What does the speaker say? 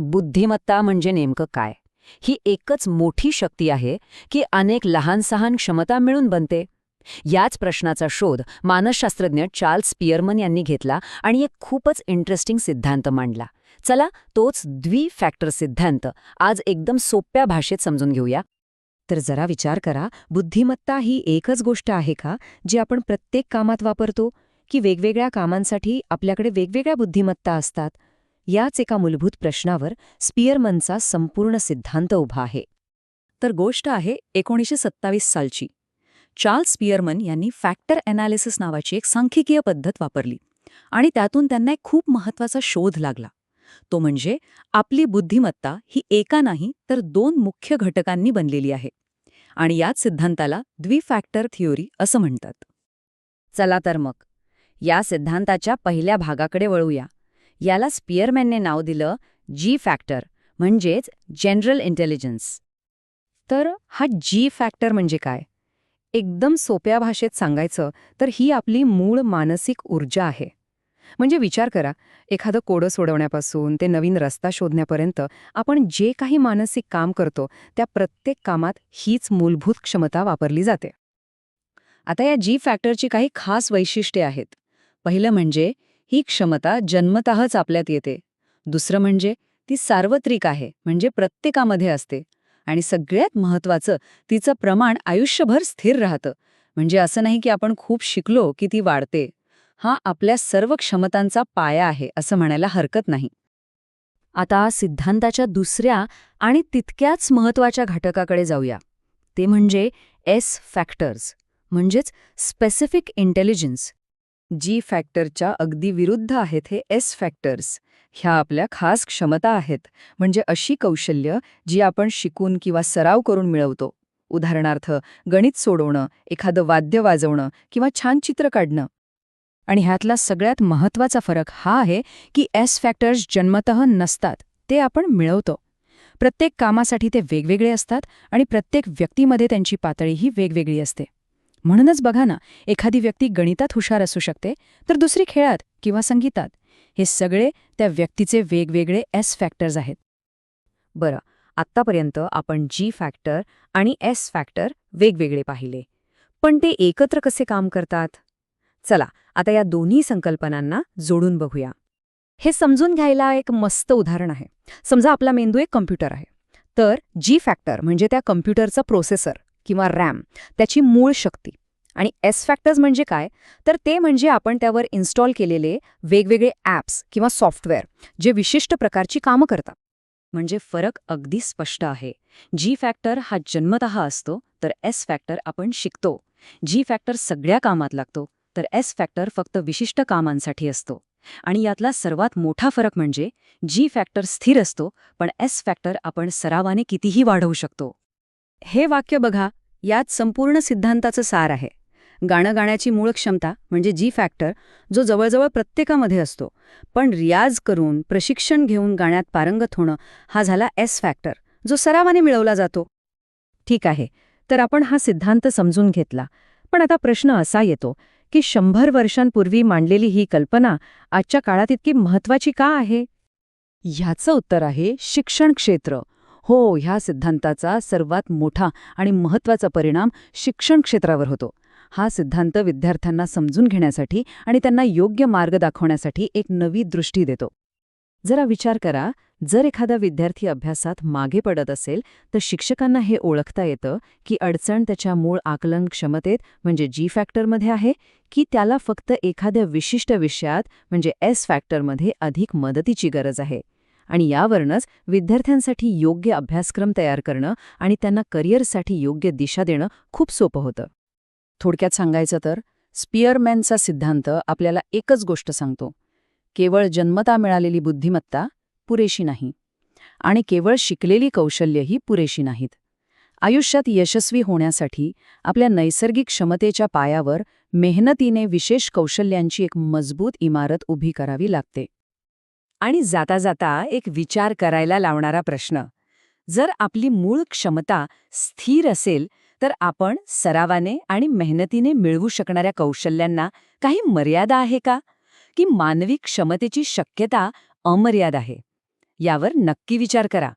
बुद्धिमत्ता म्हणजे नेमकं काय? ही एकच मोठी शक्ती आहे की अनेक लहान सहान क्षमता मिळून बनते. याच प्रश्नाचा शोध मानसशास्त्रज्ञ चार्ल्स पियरमन यांनी घेतला आणि एक खूपच इंटरेस्टिंग सिद्धांत मांडला. चला तोच द्वि फॅक्टर सिद्धांत आज एकदम सोप्या भाषेत समजून घेऊया. तर जरा विचार करा बुद्धिमत्ता ही एकच गोष्ट आहे का जी आपण प्रत्येक कामात वापरतो? की वेगवेगळ्या कामांसाठी आपल्याकडे वेगवेगळ्या बुद्धिमत्ता असतात? याच एका मूलभूत प्रश्नावर स्पियरमनचा संपूर्ण सिद्धांत उभा आहे. तर गोष्ट आहे एकोणीसशे सत्तावीस सालची. चार्ल्स स्पियरमन यांनी फॅक्टर अनालिसिस नावाची एक सांख्यिकीय पद्धत वापरली आणि त्यातून त्यांना एक खूप महत्त्वाचा शोध लागला. तो म्हणजे आपली बुद्धिमत्ता ही एका नाही तर दोन मुख्य घटकांनी बनलेली आहे आणि याच सिद्धांताला द्विफॅक्टर थिओरी असं म्हणतात. चला तर मग या सिद्धांताच्या पहिल्या भागाकडे वळूया. याला स्पियरमॅनने नाव दिलं जी फॅक्टर म्हणजेच जनरल इंटेलिजन्स तर हा जी फॅक्टर म्हणजे काय? एकदम सोप्या भाषेत सांगायचं तर ही आपली मूळ मानसिक ऊर्जा आहे. म्हणजे विचार करा एखादं कोडं सोडवण्यापासून ते नवीन रस्ता शोधण्यापर्यंत आपण जे काही मानसिक काम करतो त्या प्रत्येक कामात हीच मूलभूत क्षमता वापरली जाते. आता या जी फॅक्टरची काही खास वैशिष्ट्ये आहेत. पहिलं म्हणजे ही क्षमता जन्मतःच आपल्यात येते. दुसरं म्हणजे ती सार्वत्रिक आहे म्हणजे प्रत्येकामध्ये असते. आणि सगळ्यात महत्वाचं तिचं प्रमाण आयुष्यभर स्थिर राहतं. म्हणजे असं नाही की आपण खूप शिकलो की ती वाढते. हा आपल्या सर्व क्षमतांचा पाया आहे असं म्हणायला हरकत नाही. आता सिद्धांताच्या दुसऱ्या आणि तितक्याच महत्त्वाच्या घटकाकडे जाऊया. ते म्हणजे एस फॅक्टर्स म्हणजेच स्पेसिफिक इंटेलिजन्स जी फॅक्टरच्या अगदी विरुद्ध आहेत हे एस फॅक्टर्स ह्या आपल्या खास क्षमता आहेत. म्हणजे अशी कौशल्य जी आपण शिकून किंवा सराव करून मिळवतो. उदाहरणार्थ गणित सोडवणं एखादं वाद्य वाजवणं किंवा छान चित्र काढणं. आणि ह्यातला सगळ्यात महत्त्वाचा फरक हा आहे की एस फॅक्टर्स जन्मतः नसतात ते आपण मिळवतो. प्रत्येक कामासाठी ते वेगवेगळे असतात आणि प्रत्येक व्यक्तीमध्ये त्यांची पातळीही वेगवेगळी असते. म्हणूनच बघा ना एखादी व्यक्ती गणितात हुशार असू शकते तर दुसरी खेळात किंवा संगीतात. हे सगळे त्या व्यक्तीचे वेगवेगळे एस फॅक्टर्स आहेत. बरं आत्तापर्यंत आपण जी फॅक्टर आणि एस फॅक्टर वेगवेगळे पाहिले. पण ते एकत्र कसे काम करतात? चला आता या दोन्ही संकल्पनांना जोडून बघूया. हे समजून घ्यायला एक मस्त उदाहरण आहे. समजा आपला मेंदू एक कम्प्युटर आहे. तर जी फॅक्टर म्हणजे त्या कम्प्युटरचा प्रोसेसर किंवा रॅम त्याची मूळ शक्ती. आणि एस फॅक्टर्स म्हणजे काय? तर ते म्हणजे आपण त्यावर इन्स्टॉल केलेले वेगवेगळे ॲप्स किंवा सॉफ्टवेअर जे विशिष्ट प्रकारची कामं करतात. म्हणजे फरक अगदी स्पष्ट आहे. जी फॅक्टर हा जन्मतः असतो तर एस फॅक्टर आपण शिकतो. जी फॅक्टर सगळ्या कामात लागतो तर एस फॅक्टर फक्त विशिष्ट कामांसाठी असतो. आणि यातला सर्वात मोठा फरक म्हणजे जी फॅक्टर स्थिर असतो पण एस फॅक्टर आपण सरावाने कितीही वाढवू शकतो. हे वाक्य बघा यात संपूर्ण सिद्धांताचं सार आहे. गाणं गाण्याची मूळ क्षमता म्हणजे जी फॅक्टर जो जवळजवळ प्रत्येकामध्ये असतो. पण रियाज करून प्रशिक्षण घेऊन गाण्यात पारंगत होणं हा झाला एस फॅक्टर जो सरावाने मिळवला जातो. ठीक आहे तर आपण हा सिद्धांत समजून घेतला. पण आता प्रश्न असा येतो की शंभर वर्षांपूर्वी मांडलेली ही कल्पना आजच्या काळात इतकी महत्वाची का आहे? ह्याचं उत्तर आहे शिक्षण क्षेत्र. हो ह्या सिद्धांताचा सर्वात मोठा आणि महत्त्वाचा परिणाम शिक्षण क्षेत्रावर होतो. हा सिद्धांत विद्यार्थ्यांना समजून घेण्यासाठी आणि त्यांना योग्य मार्ग दाखवण्यासाठी एक नवी दृष्टी देतो. जरा विचार करा जर एखादा विद्यार्थी अभ्यासात मागे पडत असेल तर शिक्षकांना हे ओळखता येतं की अडचण त्याच्या मूळ आकलन क्षमतेत म्हणजे जी फॅक्टरमध्ये आहे की त्याला फक्त एखाद्या विशिष्ट विषयात म्हणजे एस फॅक्टरमध्ये अधिक मदतीची गरज आहे. आणि यावरूनच विद्यार्थ्यांसाठी योग्य अभ्यासक्रम तयार करणं आणि त्यांना करिअरसाठी योग्य दिशा देणं खूप सोपं होतं. थोडक्यात सांगायचं तर स्पियरमॅनचा सिद्धांत आपल्याला एकच गोष्ट सांगतो. केवळ जन्मता मिळालेली बुद्धिमत्ता पुरेशी नाही आणि केवळ शिकलेली कौशल्यही पुरेशी नाहीत. आयुष्यात यशस्वी होण्यासाठी आपल्या नैसर्गिक क्षमतेच्या पायावर मेहनतीने विशेष कौशल्यांची एक मजबूत इमारत उभी करावी लागते. आणि जाता जाता एक विचार करायला लावणारा प्रश्न. जर आपली मूळ क्षमता स्थिर असेल तर आपण सरावाने आणि मेहनतीने मिळवू शकणाऱ्या कौशल्यांना काही मर्यादा आहे का? की मानवी क्षमतेची शक्यता अमर्याद आहे? यावर नक्की विचार करा.